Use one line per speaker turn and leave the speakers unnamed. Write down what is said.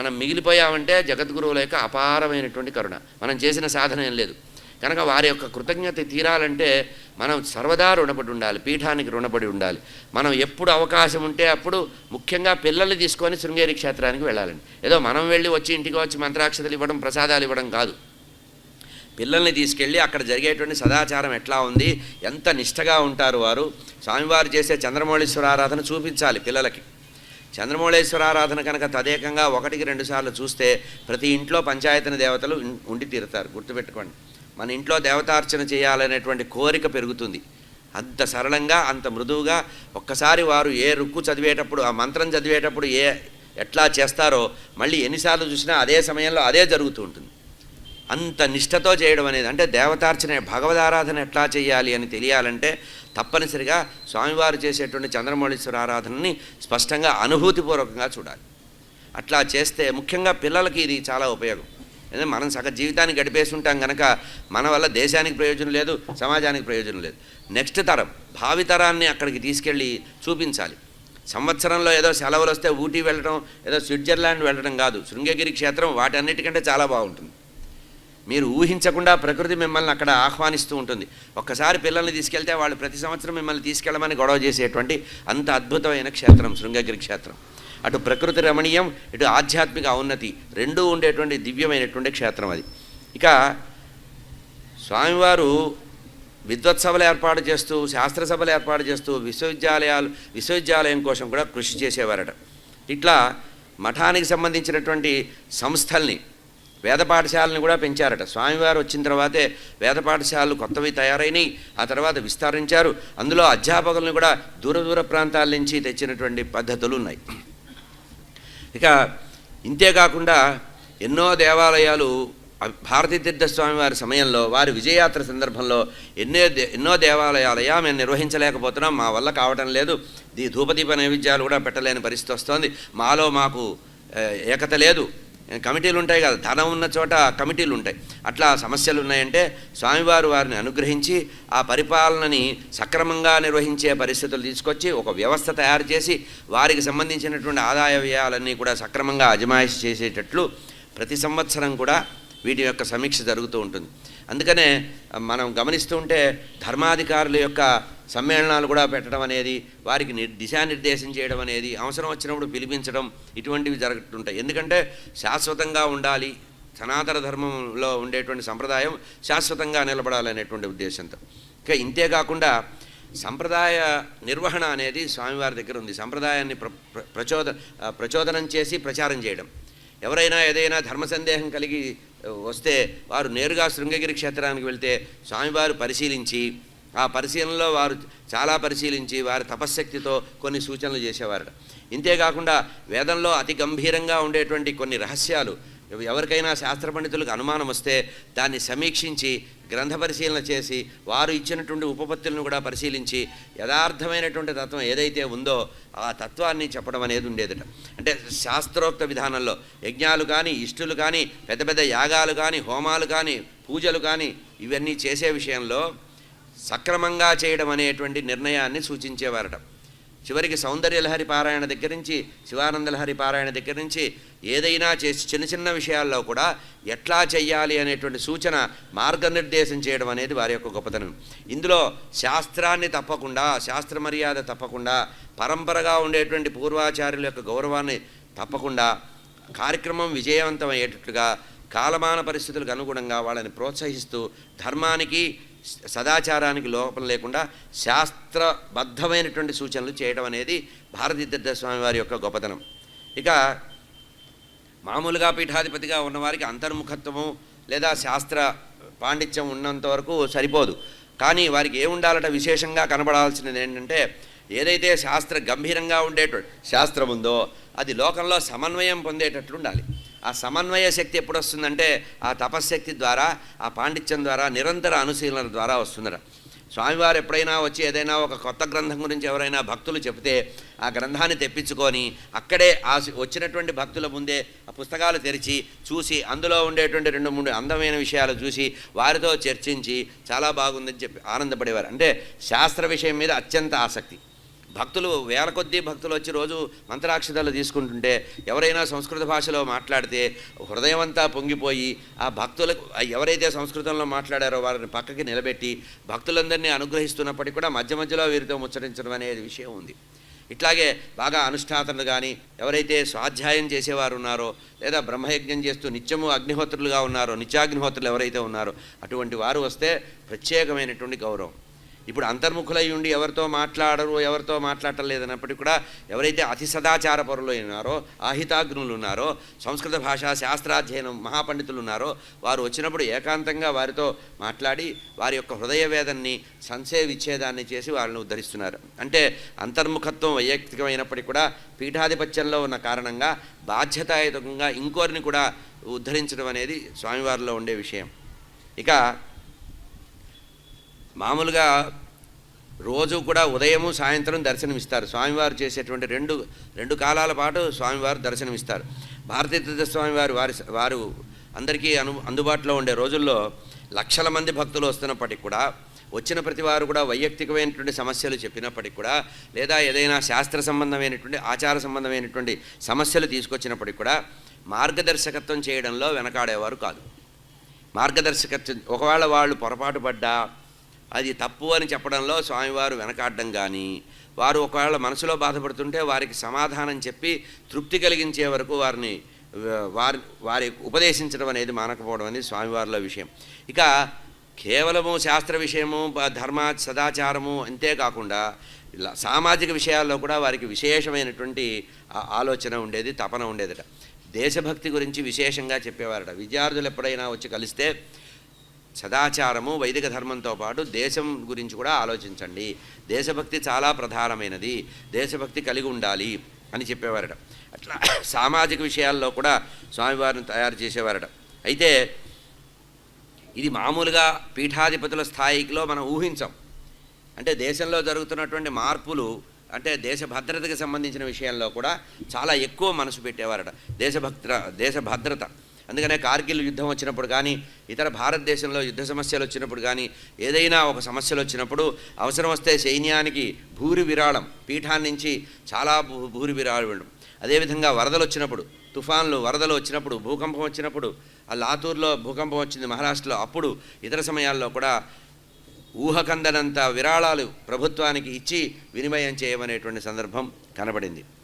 మనం మిగిలిపోయామంటే జగద్గురువుల యొక్క అపారమైనటువంటి కరుణ. మనం చేసిన సాధన ఏం లేదు. కనుక వారి యొక్క కృతజ్ఞత తీరాలంటే మనం సర్వదా రుణపడి ఉండాలి పీఠానికి రుణపడి ఉండాలి. మనం ఎప్పుడు అవకాశం ఉంటే అప్పుడు ముఖ్యంగా పిల్లల్ని తీసుకొని శృంగేరి క్షేత్రానికి వెళ్ళాలండి. ఏదో మనం వెళ్ళి వచ్చి ఇంటికి వచ్చి మంత్రాక్షతలు ఇవ్వడం ప్రసాదాలు ఇవ్వడం కాదు. పిల్లల్ని తీసుకెళ్ళి అక్కడ జరిగేటువంటి సదాచారం ఎట్లా ఉంది ఎంత నిష్టగా ఉంటారు వారు స్వామివారు చేసే చంద్రమౌళీశ్వర ఆరాధన చూపించాలి పిల్లలకి. చంద్రమౌళేశ్వర ఆరాధన కనుక తదేకంగా ఒకటికి రెండుసార్లు చూస్తే ప్రతి ఇంట్లో పంచాయతీని దేవతలు ఉండి తీరుతారు. గుర్తుపెట్టుకోండి. మన ఇంట్లో దేవతార్చన చేయాలనేటువంటి కోరిక పెరుగుతుంది. అంత సరళంగా అంత మృదువుగా ఒక్కసారి వారు ఏ రుక్కు చదివేటప్పుడు ఆ మంత్రం చదివేటప్పుడు ఏ ఎట్లా చేస్తారో మళ్ళీ ఎన్నిసార్లు చూసినా అదే సమయంలో అదే జరుగుతూ ఉంటుంది. అంత నిష్టతో చేయడం అనేది అంటే దేవతార్చన భగవదారాధన ఎట్లా చేయాలి అని తెలియాలంటే తప్పనిసరిగా స్వామివారు చేసేటువంటి చంద్రమౌళీశ్వర ఆరాధనని స్పష్టంగా అనుభూతిపూర్వకంగా చూడాలి. అట్లా చేస్తే ముఖ్యంగా పిల్లలకి ఇది చాలా ఉపయోగం. ఎందుకంటే మనం సగ జీవితాన్ని గడిపేసి ఉంటాం కనుక మన వల్ల దేశానికి ప్రయోజనం లేదు సమాజానికి ప్రయోజనం లేదు. నెక్స్ట్ తరం భావితరాన్ని అక్కడికి తీసుకెళ్ళి చూపించాలి. సంవత్సరంలో ఏదో సెలవులు వస్తే ఊటీ వెళ్ళడం ఏదో స్విట్జర్లాండ్ వెళ్ళడం కాదు. శృంగగిరి క్షేత్రం వాటన్నిటికంటే చాలా బాగుంటుంది. మీరు ఊహించకుండా ప్రకృతి మిమ్మల్ని అక్కడ ఆహ్వానిస్తూ ఉంటుంది. ఒక్కసారి పిల్లల్ని తీసుకెళ్తే వాళ్ళు ప్రతి సంవత్సరం మిమ్మల్ని తీసుకెళ్ళమని గొడవ చేసేటువంటి అంత అద్భుతమైన క్షేత్రం శృంగగిరి క్షేత్రం. అటు ప్రకృతి రమణీయం ఇటు ఆధ్యాత్మిక ఔన్నతి రెండూ ఉండేటువంటి దివ్యమైనటువంటి క్షేత్రం అది. ఇక స్వామివారు విద్వత్సభలు ఏర్పాటు చేస్తూ శాస్త్రసభలు ఏర్పాటు చేస్తూ విశ్వవిద్యాలయాలు విశ్వవిద్యాలయం కోసం కూడా కృషి చేసేవారట. ఇట్లా మఠానికి సంబంధించినటువంటి సంస్థల్ని వేద పాఠశాలను కూడా పెంచారట. స్వామివారు వచ్చిన తర్వాతే వేద పాఠశాలలు కొత్తవి తయారైనవి ఆ తర్వాత విస్తరించారు. అందులో అధ్యాపకులను కూడా దూర దూర ప్రాంతాల నుంచి తెచ్చినటువంటి పద్ధతులు ఉన్నాయి ఇక ఇంతేకాకుండా ఎన్నో దేవాలయాలు భారతీతీర్థ స్వామివారి తీర్థ స్వామి వారి సమయంలో వారి విజయయాత్ర సందర్భంలో ఎన్నో దే ఎన్నో దేవాలయాలయా మేము నిర్వహించలేకపోతున్నాం. మా వల్ల కావటం లేదు. దీ ధూపదీప నైవేద్యాలు కూడా పెట్టలేని పరిస్థితి వస్తోంది. మాలో మాకు ఏకత లేదు. కమిటీలు ఉంటాయి కదా ధనం ఉన్న చోట కమిటీలు ఉంటాయి. అట్లా సమస్యలు ఉన్నాయంటే స్వామివారు వారిని అనుగ్రహించి ఆ పరిపాలనని సక్రమంగా నిర్వహించే పరిస్థితులు తీసుకొచ్చి ఒక వ్యవస్థ తయారు చేసి వారికి సంబంధించినటువంటి ఆదాయ వ్యయాలన్నీ కూడా సక్రమంగా అజమాయిషి చేసేటట్లు ప్రతి సంవత్సరం కూడా వీటి యొక్క సమీక్ష జరుగుతూ ఉంటుంది. అందుకనే మనం గమనిస్తూ ఉంటే ధర్మాధికారుల యొక్క సమ్మేళనాలు కూడా పెట్టడం అనేది వారికి నిర్ దిశానిర్దేశం చేయడం అనేది అవసరం వచ్చినప్పుడు పిలిపించడం ఇటువంటివి జరుగుతుంటాయి. ఎందుకంటే శాశ్వతంగా ఉండాలి సనాతన ధర్మంలో ఉండేటువంటి సంప్రదాయం శాశ్వతంగా నిలబడాలనేటువంటి ఉద్దేశంతో. ఇంకా ఇంతేకాకుండా సంప్రదాయ నిర్వహణ అనేది స్వామివారి దగ్గర ఉంది. సంప్రదాయాన్ని ప్ర ప్రచోద ప్రచోదనం చేసి ప్రచారం చేయడం. ఎవరైనా ఏదైనా ధర్మ సందేహం కలిగి వస్తే వారు నేరుగా శృంగగిరి క్షేత్రానికి వెళ్తే స్వామివారు పరిశీలించి ఆ పరిశీలనలో వారు చాలా పరిశీలించి వారి తపశ్శక్తితో కొన్ని సూచనలు చేసేవారట. ఇంతేకాకుండా వేదంలో అతి గంభీరంగా ఉండేటువంటి కొన్ని రహస్యాలు ఎవరికైనా శాస్త్ర పండితులకు అనుమానం వస్తే దాన్ని సమీక్షించి గ్రంథ పరిశీలన చేసి వారు ఇచ్చినటువంటి ఉపపత్తులను కూడా పరిశీలించి యథార్థమైనటువంటి తత్వం ఏదైతే ఉందో ఆ తత్వాన్ని చెప్పడం అనేది ఉండేదట. అంటే శాస్త్రోక్త విధానంలో యజ్ఞాలు కానీ ఇష్టులు కానీ పెద్ద పెద్ద యాగాలు కానీ హోమాలు కానీ పూజలు కానీ ఇవన్నీ చేసే విషయంలో సక్రమంగా చేయడం అనేటువంటి నిర్ణయాన్ని సూచించేవారట. చివరికి సౌందర్యలహరి పారాయణ దగ్గర నుంచి శివానందలహరి పారాయణ దగ్గర నుంచి ఏదైనా చేసి చిన్న చిన్న విషయాల్లో కూడా ఎట్లా చెయ్యాలి అనేటువంటి సూచన మార్గనిర్దేశం చేయడం అనేది వారి యొక్క గొప్పతనం. ఇందులో శాస్త్రాన్ని తప్పకుండా శాస్త్ర మర్యాద తప్పకుండా పరంపరగా ఉండేటువంటి పూర్వాచార్యుల యొక్క గౌరవాన్ని తప్పకుండా కార్యక్రమం విజయవంతం అయ్యేటట్లుగా కాలమాన పరిస్థితులకు అనుగుణంగా వాళ్ళని ప్రోత్సహిస్తూ ధర్మానికి సదాచారానికి లోపం లేకుండా శాస్త్రబద్ధమైనటువంటి సూచనలు చేయడం అనేది భారతీ స్వామి వారి యొక్క గొప్పతనం. ఇక మామూలుగా పీఠాధిపతిగా ఉన్నవారికి అంతర్ముఖత్వము లేదా శాస్త్ర పాండిత్యం ఉన్నంత వరకు సరిపోదు. కానీ వారికి ఏముండాలట విశేషంగా కనబడాల్సినది ఏంటంటే ఏదైతే శాస్త్ర గంభీరంగా ఉండేట శాస్త్రం ఉందో అది లోకంలో సమన్వయం పొందేటట్లు ఉండాలి ఆ సమన్వయ శక్తి ఎప్పుడు వస్తుందంటే ఆ తపశ్శక్తి ద్వారా ఆ పాండిత్యం ద్వారా నిరంతర అనుశీలన ద్వారా వస్తుందట. స్వామివారు ఎప్పుడైనా వచ్చి ఏదైనా ఒక కొత్త గ్రంథం గురించి ఎవరైనా భక్తులు చెబితే ఆ గ్రంథాన్ని తెప్పించుకొని అక్కడే ఆ వచ్చినటువంటి భక్తుల ముందే ఆ పుస్తకాలు తెరిచి చూసి అందులో ఉండేటువంటి రెండు మూడు అందమైన విషయాలు చూసి వారితో చర్చించి చాలా బాగుందని చెప్పి ఆనందపడేవారు. అంటే శాస్త్ర విషయం మీద అత్యంత ఆసక్తి. భక్తులు వేల కొద్దీ భక్తులు వచ్చి రోజు మంత్రాక్షతలు తీసుకుంటుంటే ఎవరైనా సంస్కృత భాషలో మాట్లాడితే హృదయం అంతా పొంగిపోయి ఆ భక్తులకు ఎవరైతే సంస్కృతంలో మాట్లాడారో వారిని పక్కకి నిలబెట్టి భక్తులందరినీ అనుగ్రహిస్తున్నప్పటికీ కూడా మధ్య మధ్యలో వీరితో ముచ్చరించడం అనేది విషయం ఉంది. ఇట్లాగే బాగా అనుష్ఠాతలు కానీ ఎవరైతే స్వాధ్యాయం చేసేవారు ఉన్నారో లేదా బ్రహ్మయజ్ఞం చేస్తూ నిత్యము అగ్నిహోత్రులుగా ఉన్నారో నిత్యాగ్నిహోత్రులు ఎవరైతే ఉన్నారో అటువంటి వారు వస్తే ప్రత్యేకమైనటువంటి గౌరవం. ఇప్పుడు అంతర్ముఖులై ఉండి ఎవరితో మాట్లాడరు ఎవరితో మాట్లాడటం లేదన్నప్పటికీ కూడా ఎవరైతే అతి సదాచార పరులు ఉన్నారో ఆహితాగ్నులు ఉన్నారో సంస్కృత భాషా శాస్త్రాధ్యయనం మహాపండితులు ఉన్నారో వారు వచ్చినప్పుడు ఏకాంతంగా వారితో మాట్లాడి వారి యొక్క హృదయ వేదన్ని సంశయ విచ్ఛేదాన్ని చేసి వాళ్ళని ఉద్ధరిస్తున్నారు. అంటే అంతర్ముఖత్వం వైయక్తికమైనప్పటికీ కూడా పీఠాధిపత్యంలో ఉన్న కారణంగా బాధ్యతాయుతంగా ఇంకోరిని కూడా ఉద్ధరించడం అనేది స్వామివారిలో ఉండే విషయం. ఇక మామూలుగా రోజు కూడా ఉదయము సాయంత్రం దర్శనమిస్తారు. స్వామివారు చేసేటువంటి రెండు రెండు కాలాల పాటు స్వామివారు దర్శనమిస్తారు. భారతీయ తీర్థ స్వామివారు వారి వారు అందరికీ అను అందుబాటులో ఉండే రోజుల్లో లక్షల మంది భక్తులు వస్తున్నప్పటికీ కూడా వచ్చిన ప్రతి వారు కూడా వైయక్తికమైనటువంటి సమస్యలు చెప్పినప్పటికీ కూడా లేదా ఏదైనా శాస్త్ర సంబంధమైనటువంటి ఆచార సంబంధమైనటువంటి సమస్యలు తీసుకొచ్చినప్పటికి కూడా మార్గదర్శకత్వం చేయడంలో వెనకాడేవారు కాదు. మార్గదర్శకత్వం ఒకవేళ వాళ్ళు పొరపాటు పడ్డా అది తప్పు అని చెప్పడంలో స్వామివారు వెనకాడడం కానీ వారు ఒకవేళ మనసులో బాధపడుతుంటే వారికి సమాధానం చెప్పి తృప్తి కలిగించే వరకు వారిని వారి వారి ఉపదేశించడం అనేది మానకపోవడం అనేది స్వామివారిలో విషయం. ఇక కేవలము శాస్త్ర విషయము ధర్మ సదాచారము అంతేకాకుండా ఇలా సామాజిక విషయాల్లో కూడా వారికి విశేషమైనటువంటి ఆలోచన ఉండేది తపన ఉండేదట. దేశభక్తి గురించి విశేషంగా చెప్పేవారట. విద్యార్థులు ఎప్పుడైనా వచ్చి కలిస్తే సదాచారము వైదిక ధర్మంతో పాటు దేశం గురించి కూడా ఆలోచించండి. దేశభక్తి చాలా ప్రధానమైనది. దేశభక్తి కలిగి ఉండాలి అని చెప్పేవారట. అట్లా సామాజిక విషయాల్లో కూడా స్వామివారిని తయారు చేసేవారట. అయితే ఇది మామూలుగా పీఠాధిపతుల స్థాయిలో మనం ఊహించాం. అంటే దేశంలో జరుగుతున్నటువంటి మార్పులు అంటే దేశ భద్రతకి సంబంధించిన విషయాల్లో కూడా చాలా ఎక్కువ మనసు పెట్టేవారట. దేశభక్త దేశ భద్రత. అందుకనే కార్గిల్ యుద్ధం వచ్చినప్పుడు కానీ ఇతర భారతదేశంలో యుద్ధ సమస్యలు వచ్చినప్పుడు కానీ ఏదైనా ఒక సమస్యలు వచ్చినప్పుడు అవసరం వస్తే సైన్యానికి భూరి విరాళం పీఠాన్ని నుంచి చాలా భూరి విరాళం అదేవిధంగా వరదలు వచ్చినప్పుడు తుఫాన్లు వరదలు వచ్చినప్పుడు భూకంపం వచ్చినప్పుడు ఆ లాతూర్లో భూకంపం వచ్చింది మహారాష్ట్రలో అప్పుడు ఇతర సమయాల్లో కూడా ఊహకందనంత విరాళాలు ప్రభుత్వానికి ఇచ్చి వినిమయం చేయమనేటువంటి సందర్భం కనబడింది.